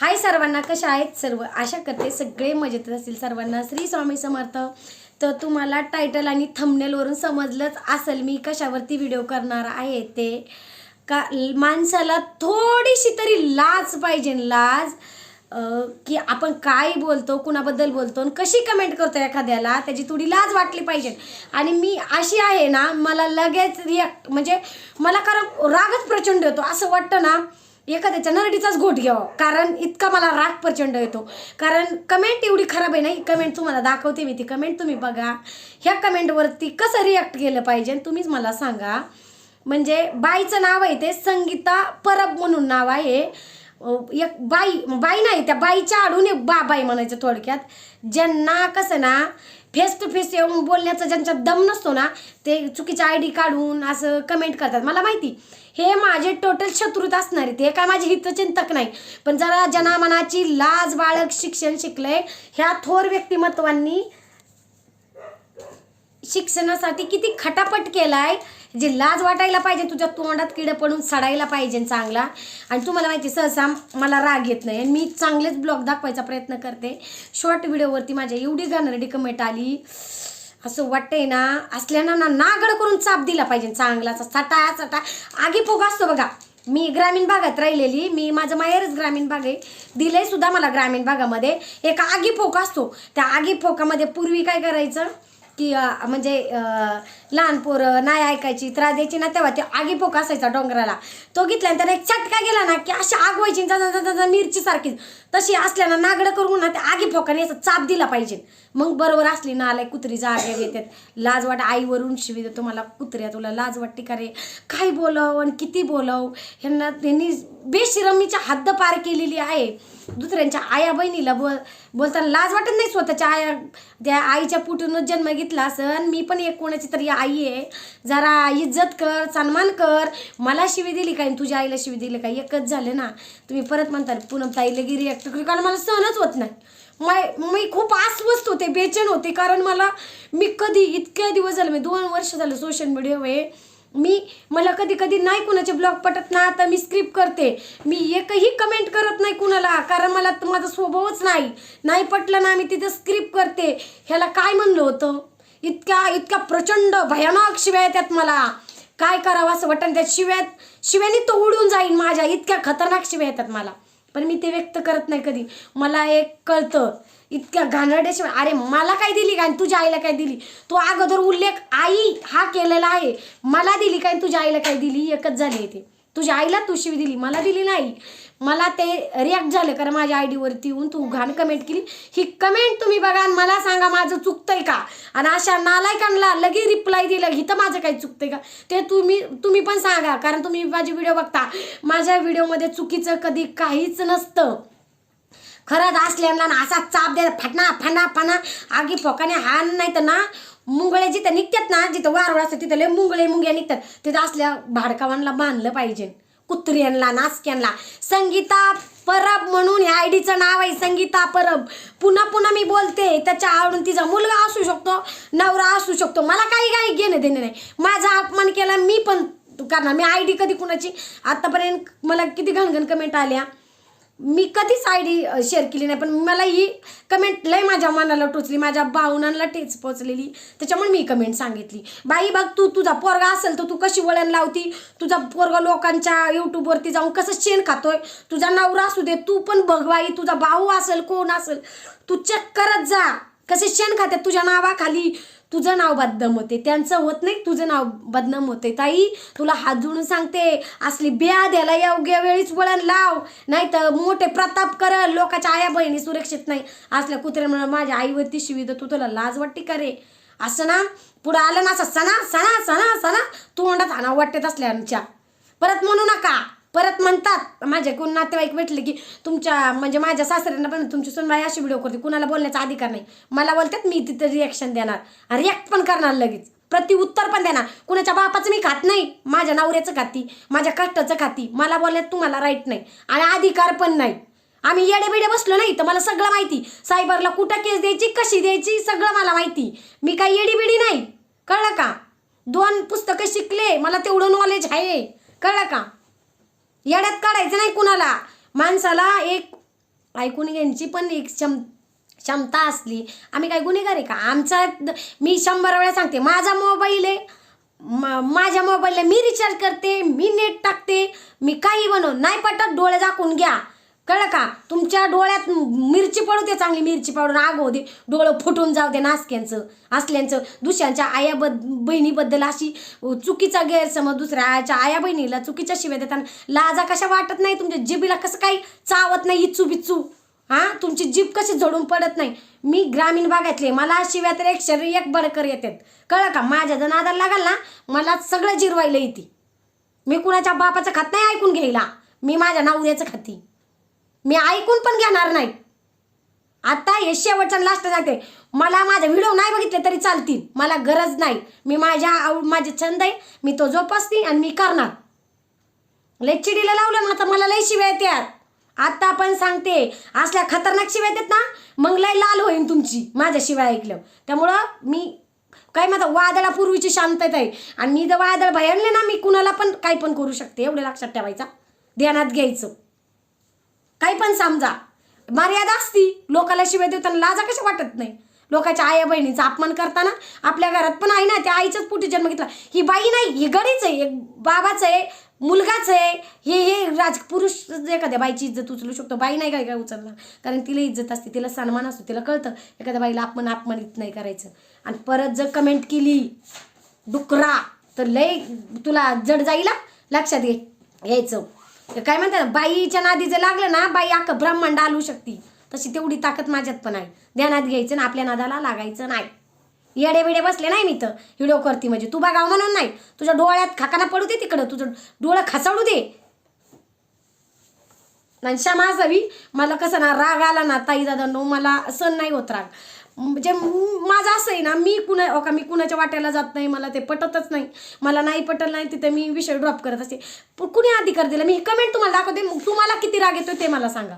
हाय सर्वांना कशा आहेत सर्व? आशा करते सगळे मजेत असतील. सर्वांना श्री स्वामी समर्थ. तर तुम्हाला टायटल आणि थंबनेलवरून समजलंच असेल मी कशावरती व्हिडिओ करणार आहे ते. का माणसाला थोडीशी तरी लाज पाहिजे लाज. की आपण काय बोलतो कुणाबद्दल बोलतो आणि कशी कमेंट करतो एखाद्याला त्याची थोडी लाज वाटली पाहिजे. आणि मी अशी आहे ना मला लगेच रिॲक्ट म्हणजे मला कारण रागच प्रचंड येतो. असं वाटतं ना एखाद्याच्या नरडीचाच घोट घ्यावा. कारण इतका मला राग प्रचंड येतो. कारण कमेंट एवढी खराब आहे ना ही कमेंट तुम्हाला दाखवते मी. ती कमेंट तुम्ही बघा. ह्या कमेंटवरती कसं रिॲक्ट केलं पाहिजे तुम्हीच मला सांगा. म्हणजे बाईचं नाव आहे ते संगीता परब म्हणून नाव आहे. एक बाई बाई नाही त्या बाईच्या आडून एक बा बाई म्हणायचं थोडक्यात. ज्यांना कसं ना फेस टू फेस येऊन बोलण्याचा ज्यांचा दम नसतो ना ते चुकीच्या आय डी काढून असं कमेंट करतात. मला माहिती हे माझे टोटल शत्रूत असणार ते काय माझे हितचिंतक नाही. पण जरा जनामनाची लाज बाळग शिक्षण शिकलंय ह्या थोर व्यक्तिमत्वांनी शिक्षणासाठी किती खटापट केलाय जे लाज वाटायला पाहिजे तुझ्या तोंडात किडं पडून सडायला पाहिजे चांगला. आणि तुम्हाला माहिती सहसा मला राग येत नाही. आणि मी चांगलेच ब्लॉग दाखवायचा प्रयत्न करते. शॉर्ट व्हिडिओवरती माझ्या एवढी गाणारडी कमेंट आली. असं वाटतंय ना असल्यानं ना नागड करून चाप दिला पाहिजे चांगला चटा चटा आगी पोग असतो बघा. मी ग्रामीण भागात राहिलेली. मी माझं माहेरच ग्रामीण भाग आहे. दिलंय सुद्धा मला ग्रामीण भागामध्ये. एक आगी फोक असतो. त्या आगी फोकामध्ये पूर्वी काय करायचं? की म्हणजे लहान पोरं नाही ऐकायची त्रास द्यायची ना तेव्हा ते आगीपोक असायचा डोंगराला. तो घेतला एक चटका गेला ना की अशी आग व्हायची मिरची सारखी. तशी असल्यानं नागडं करून ना त्या आगीपोकाने याचा असं चाप दिला पाहिजे. मग बरोबर असली ना आलाय कुत्री जागे येतात लाज वाट आईवरून शिवी देतो तुम्हाला कुत्र्या तुला लाज वाटते का रे? काय बोलाव आणि किती बोलाव? ह्यांना त्यांनी बेशिरमीच्या हद्द पार केलेली आहे. दुसऱ्यांच्या आया बहिणीला ब बोलताना लाज वाटत नाही स्वतःच्या आया त्या आईच्या पुटूनच जन्म घेतला असन. मी पण एक कोणाची तरी आई आहे. जरा इज्जत कर सन्मान कर. मला शिवी दिली काय तुझ्या आईला शिवी दिली काय एकच झालं ना. तुम्ही परत म्हणता पूनम ताईला गिरी रिॲक्ट करू. कारण मला सहनच होत नाही. मग मी खूप अस्वस्थ होते बेचैन होते. कारण मला मी कधी इतक्या दिवस झाले मी दोन वर्ष झालं सोशल मीडियामुळे मी मला कधी कधी नाही कुणाचे ब्लॉग पटत ना तर मी स्क्रिप्ट करते. मी एकही कमेंट करत नाही कुणाला कारण मला माझा स्वभावच नाही. नाही पटलं ना मी तिथं स्क्रिप्ट करते. ह्याला काय म्हणलं होतं? इतक्या इतक्या प्रचंड भयानक शिव्या येतात मला. काय करावं असं वाटतं? त्या शिव्यात शिव्यानी तो उडून जाईल माझ्या. इतक्या खतरनाक शिव्या येतात मला. पण मी ते व्यक्त करत नाही कधी. मला एक कळतं इतक्या घाणरड्याशिवाय. अरे मला काय दिली काय तुझ्या आईला काय दिली? तो अगोदर उल्लेख आई हा केलेला आहे. मला दिली काय तुझ्या आईला काय दिली? एकच झाली ते तुझ्या आईला तू शिवी दिली मला दिली नाही. मला ते रिॲक्ट झालं कारण माझ्या आय डीवरती येऊन? तू घाण कमेंट केली. ही कमेंट तुम्ही बघा आणि मला सांगा माझं चुकतंय का? आणि अशा नालायकांना लगे रिप्लाय दिलं हिथं माझं काही चुकतंय का? ते तुम्ही तुम्ही पण सांगा कारण तुम्ही माझी व्हिडिओ बघता. माझ्या व्हिडिओमध्ये चुकीचं कधी काहीच नसतं. खरंच असल्याला ना असा चाप द्या फटना फणा फणा आगी फोकाने हान नाही तर ना मुंगळे जिथं निघतात ना जिथं वारवळ असतं तिथं लय मुंगळे मुंग्या निघतात. तिथं असल्या भाडकावांना बांधलं पाहिजे. कुत्र्यांना नासक्यांना. संगीता परब म्हणून ह्या आयडीचं नाव आहे संगीता परब. पुन्हा पुन्हा मी बोलते त्याच्या आवडून तिचा मुलगा असू शकतो नवरा असू शकतो. मला काही काही घेणं देणं नाही. माझा अपमान केला मी पण करणार. मी आय डी कधी कुणाची? आतापर्यंत मला किती घनघन कमेंट आल्या? मी कधीच आय डी शेअर केली नाही पण मला ही कमेंट लय माझ्या मनाला टोचली माझ्या भावनांना टेच पोचलेली. त्याच्यामुळे मी कमेंट सांगितली. बाई बघ तू तुझा पोरगा असेल तर तू कशी वळण लावती? तुझा पोरगा लोकांच्या यूट्यूबवरती जाऊन कसं शेण खातोय? तुझा नवरा असू दे तू पण बघ बाई तुझा भाऊ असेल कोण असेल तू चेक करत जा. कसे शेण खात्यात तुझ्या नावाखाली तुझं नाव बदनाम होते. त्यांचं होत नाही तुझं नाव बदनाम होते. ताई तुला हात जोडून सांगते असली बिया द्यायला योग्य वेळीच वळण लाव. नाही तर मोठे प्रताप कर लोकाच्या आया बहिणी सुरक्षित नाही. असल्या कुत्र्यामुळे माझ्या आईवरती शिवी तू तुला लाज वाटते का रे? असं ना पुढं आलं ना असं सणा सणा सणा सणा तू तोंडात हाना वाटत असल्याच्या. परत म्हणू नका. परत म्हणतात माझ्या कोण नातेवाईक भेटले की तुमच्या म्हणजे माझ्या सासऱ्यांना पण तुमची सुनबाई अशी व्हिडिओ करते कुणाला बोलण्याचा अधिकार नाही. मला बोलतात मी तिथं रिॲक्शन देणार. रिॲक्ट पण करणार लगेच. प्रतिउत्तर पण देणार. कुणाच्या बापाचं मी खात नाही माझ्या नवऱ्याचं खाती माझ्या कष्टाचं खाती. मला बोलण्यात तुम्हाला राईट नाही. आणि अधिकार पण नाही. आम्ही येडे बिडे बसलो नाही तर मला सगळं माहिती. सायबरला कुठं केस द्यायची कशी द्यायची सगळं मला माहिती. मी काही येडी बिडी नाही. कळलं का? दोन पुस्तकं शिकले मला तेवढं नॉलेज आहे. कळलं का? येड्यात काढायचं नाही कुणाला. माणसाला एक ऐकून घ्यायची पण एक क्षम क्षमता असली. आम्ही काय गुन्हेगार आहे का? आमचा मी शंभर वेळा सांगते माझा मोबाईल आहे. म- माझ्या मोबाईलला मी रिचार्ज करते मी नेट टाकते मी काही बनव नाही पटत डोळे झाकून घ्या. कळलं का? तुमच्या डोळ्यात मिरची पडू दे चांगली मिरची पाडून आग होते दे. डोळं फुटून जाऊ दे नासक्यांचं असल्यांचं. दुसऱ्यांच्या आयाबद बहिणीबद्दल अशी चुकीचा गैरसमज दुसऱ्या आयाच्या आया बहिणीला चुकीच्या शिव्या देताना लाजा कशा वाटत नाही? तुमच्या जिबीला कसं काही चावत नाही इच्चू बिच्चू? हां? तुमची जीभ कशी झडून पडत नाही? मी ग्रामीण भागातले मला शिव्या तर एक शरीर एक बडकर येतात. कळलं का? माझ्या जर नादाला लागाल ना मला सगळं जिरवायला येते. मी कुणाच्या बापाचं खात नाही ऐकून घ्यायला. मी माझ्या नवऱ्याचं खाती. मी ऐकून पण घेणार नाही. आता हे शेवटचा लास्ट सांगते मला माझे व्हिडिओ नाही बघितले तरी चालतील. मला गरज नाही. मी माझ्या आव माझे छंद आहे. मी तो जोपासते आणि मी करणार. लय चिडीला लावलं ना आता मला लय शिव्या येतात आता पण सांगते असल्या खतरनाक शिव्या येतात ना मग लय लाल होईन तुमची माझ्या शिवाय ऐकलं. त्यामुळं मी काय माझा वादळापूर्वीची शांतता आहे. आणि मी जर वादळ भयानले ना मी कुणाला पण काही पण करू शकते. एवढं लक्षात ठेवायचा. ध्यानात घ्यायचं. काही पण समजा. मर्यादा असती. लोकाला शिवाय देताना लाजा कशा वाटत नाही? लोकांच्या आया बहिणीचा अपमान करताना आपल्या घरात पण आहे ना त्या आईच्याच पोटी जन्म घेतला. ही बाई नाही ही गडीच आहे. एक बाबाच आहे मुलगाच आहे. हे हे राज पुरुष एखाद्या बाईची इज्जत उचलू शकतो. बाई नाही काय काय उचलणार? कारण तिला इज्जत असते तिला सन्मान असतो तिला कळतं. एखाद्या बाईला अपमान अपमानित नाही करायचं. आणि परत जर कमेंट केली डुकरा तर लय तुला जड जाईल लक्षात घे. यायचं. ते काय म्हणतात ना, बाईच्या नादी जर लागलं ना बाई अख्खं ब्रह्मांड आलू शकते. तशी तेवढी ताकद माझ्यात पण आहे. ध्यानात घ्यायचं ना आपल्या नादाला लागायचं नाही. येडे बिडे बसले नाही मी तर. व्हिडिओ करते म्हणजे. तू बघाव म्हणून नाही. तुझ्या डोळ्यात खाकाना पडू दे तिकडं. तुझं डोळं खसाडू दे. आणि क्षमा असावी मला कसं ना राग आला ना ताई दादा नो मला सण नाही होत राग. म्हणजे माझं असं आहे ना मी कुणा ओ का मी कुणाच्या वाट्याला जात नाही मला ते पटतच नाही. मला नाही पटत नाही तिथे मी विषय ड्रॉप करत असते. कुणी अधिकार दिला? मी कमेंट तुम्हाला दाखवते. मग तुम्हाला किती राग येतो ते मला सांगा.